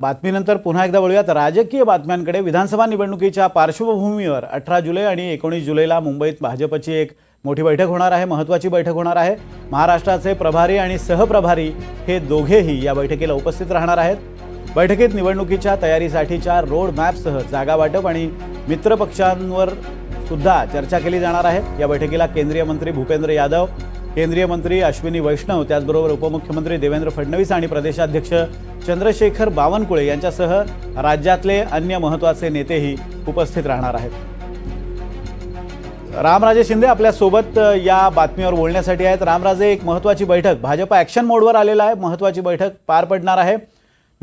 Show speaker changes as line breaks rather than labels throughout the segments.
बातमीनंतर पुन्हा एकदा वळूयात राजकीय बातम्यांकडे विधानसभा निवडणुकीच्या पार्श्वभूमीवर अठरा जुलै आणि एकोणीस जुलैला मुंबईत भाजपची एक मोठी बैठक होणार आहे महत्त्वाची बैठक होणार आहे. महाराष्ट्राचे प्रभारी आणि सहप्रभारी हे दोघेही या बैठकीला उपस्थित राहणार आहेत. बैठकीत निवडणुकीच्या तयारीसाठीच्या रोड मॅपसह जागा वाटप आणि मित्रपक्षांवर सुद्धा चर्चा केली जाणार आहे. या बैठकीला केंद्रीय मंत्री भूपेंद्र यादव केंद्रीय मंत्री अश्विनी वैष्णव त्याचबरोबर उपमुख्यमंत्री देवेंद्र फडणवीस आणि प्रदेशाध्यक्ष चंद्रशेखर बावनकुळे यांच्यासह राज्यातले अन्य महत्त्वाचे नेतेही उपस्थित राहणार आहेत. रामराजे शिंदे आपल्यासोबत या बातमीवर बोलण्यासाठी आहेत. रामराजे एक महत्त्वाची बैठक. भाजप ॲक्शन मोडवर आलेला आहे. महत्त्वाची बैठक पार पडणार आहे.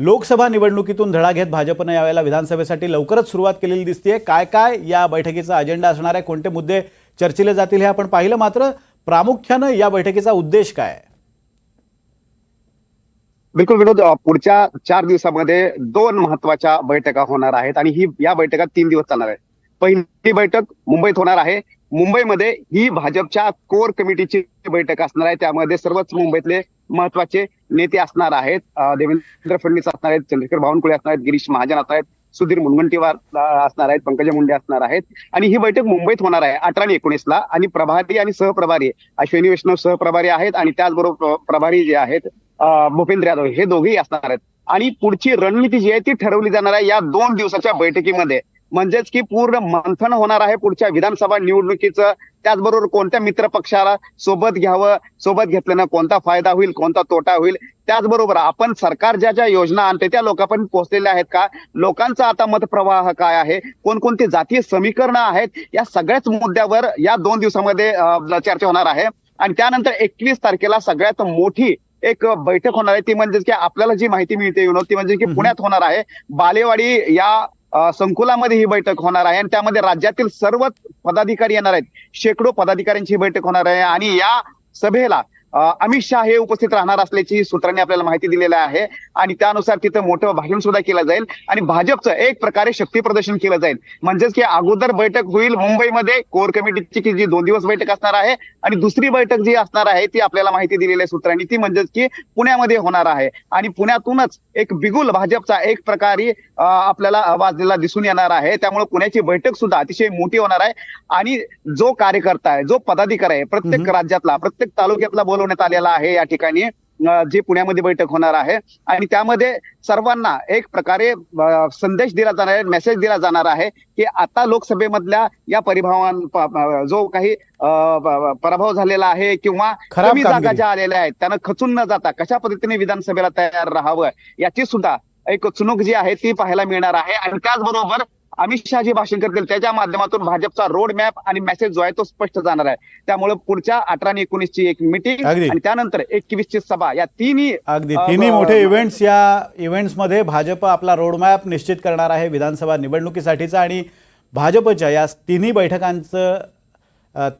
लोकसभा निवडणुकीतून धडा घेत भाजपनं यावेळेला विधानसभेसाठी लवकरच सुरुवात केलेली दिसते काय काय या बैठकीचा अजेंडा असणार आहे? कोणते मुद्दे चर्चिले जातील हे आपण पाहिलं मात्र प्रामुख्यानं या बैठकीचा उद्देश काय
बिलकुल विनोद पुढच्या चार दिवसामध्ये दोन महत्त्वाच्या बैठका होणार आहेत आणि ही या बैठका तीन दिवस चालणार आहे पहिली बैठक मुंबईत होणार आहे. मुंबईमध्ये ही भाजपच्या कोर कमिटीची बैठक असणार आहे. त्यामध्ये सर्वच मुंबईतले महत्त्वाचे नेते असणार आहेत. देवेंद्र फडणवीस असणार आहेत चंद्रशेखर बावनकुळे असणार आहेत गिरीश महाजन असणार आहेत सुधीर मुनगंटीवार असणार आहेत पंकजा मुंडे असणार आहेत. आणि ही बैठक मुंबईत होणार आहे अठरा आणि एकोणीसला. आणि प्रभारी आणि सहप्रभारी अश्विनी वैष्णव सहप्रभारी आहेत आणि त्याचबरोबर प्रभारी जे आहेत भूपेंद्र यादव हे दोघेही असणार आहेत. आणि पुढची रणनीती जी आहे ती ठरवली जाणार आहे या दोन दिवसाच्या बैठकीमध्ये. म्हणजेच की पूर्ण मंथन होणार आहे पुढच्या विधानसभा निवडणुकीचं. त्याचबरोबर कोणत्या मित्र पक्षाला सोबत घ्यावं सोबत घेतल्यानं कोणता फायदा होईल कोणता तोटा होईल? त्याचबरोबर आपण सरकार ज्या ज्या योजना आणते त्या लोकांपर्यंत पोहोचलेल्या आहेत का? लोकांचा आता मतप्रवाह काय आहे? कोणकोणती जातीय समीकरणं आहेत? या सगळ्याच मुद्द्यावर या दोन दिवसामध्ये चर्चा होणार आहे. आणि त्यानंतर एकवीस तारखेला सगळ्यात मोठी एक बैठक होणार आहे. ती म्हणजे की आपल्याला जी माहिती मिळते विनोद ती म्हणजे की. पुण्यात होणार आहे. बालेवाडी या संकुलामध्ये ही बैठक होणार आहे आणि त्यामध्ये राज्यातील सर्वच पदाधिकारी येणार आहेत. शेकडो पदाधिकाऱ्यांची ही बैठक होणार आहे आणि या सभेला अमित शहा हे उपस्थित राहणार असल्याची सूत्रांनी आपल्याला माहिती दिलेली आहे. आणि त्यानुसार तिथं मोठं भाषण सुद्धा केलं जाईल. आणि भाजपचं एक प्रकारे शक्ती प्रदर्शन केलं जाईल. म्हणजेच की अगोदर बैठक होईल मुंबईमध्ये. कोर कमिटीची की जी दोन दिवस बैठक असणार आहे. आणि दुसरी बैठक जी असणार आहे ती आपल्याला माहिती दिलेली आहे सूत्रांनी. ती म्हणजेच की पुण्यामध्ये होणार आहे. आणि पुण्यातूनच एक बिगुल भाजपचा एक प्रकारे आपल्याला वाजलेला दिसून येणार आहे. त्यामुळे पुण्याची बैठक सुद्धा अतिशय मोठी होणार आहे. आणि जो कार्यकर्ता आहे जो पदाधिकारी आहे प्रत्येक. राज्यातला प्रत्येक तालुक्यातला बोलवण्यात आलेला आहे या ठिकाणी जी पुण्यामध्ये बैठक होणार आहे आणि त्यामध्ये सर्वांना एक प्रकारे संदेश दिला जाणार आहे मेसेज दिला जाणार आहे की आता लोकसभेमधल्या या परिभावान प- प- जो काही पराभव झालेला आहे किंवा कमी जागा. ज्या आलेल्या आहेत त्यांना खचून न जाता कशा पद्धतीने विधानसभेला तयार राहावं याची सुद्धा एक चुनूक जी आहे ती पाहायला मिळणार आहे आणि त्याचबरोबर अमित शहा जे भाषण करतील त्याच्या माध्यमातून भाजपचा रोड मॅप आणि मेसेज जो आहे तो स्पष्ट जाणार आहे. त्यामुळे पुढच्या अठरा आणि एकोणीसची एक मिटिंग. आणि त्यानंतर एकवीसची सभा या तिन्ही
अगदी. तिन्ही मोठे इव्हेंट्स या इव्हेंट्समध्ये भाजप आपला रोडमॅप निश्चित करणार आहे विधानसभा निवडणुकीसाठीचा आणि भाजपच्या या तिन्ही बैठकांचं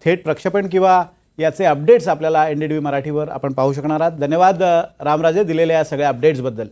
थेट प्रक्षेपण किंवा याचे अपडेट्स आपल्याला एन डी टी व्ही मराठीवर आपण पाहू शकणार आहात. धन्यवाद रामराजे दिलेल्या या सगळ्या अपडेट्सबद्दल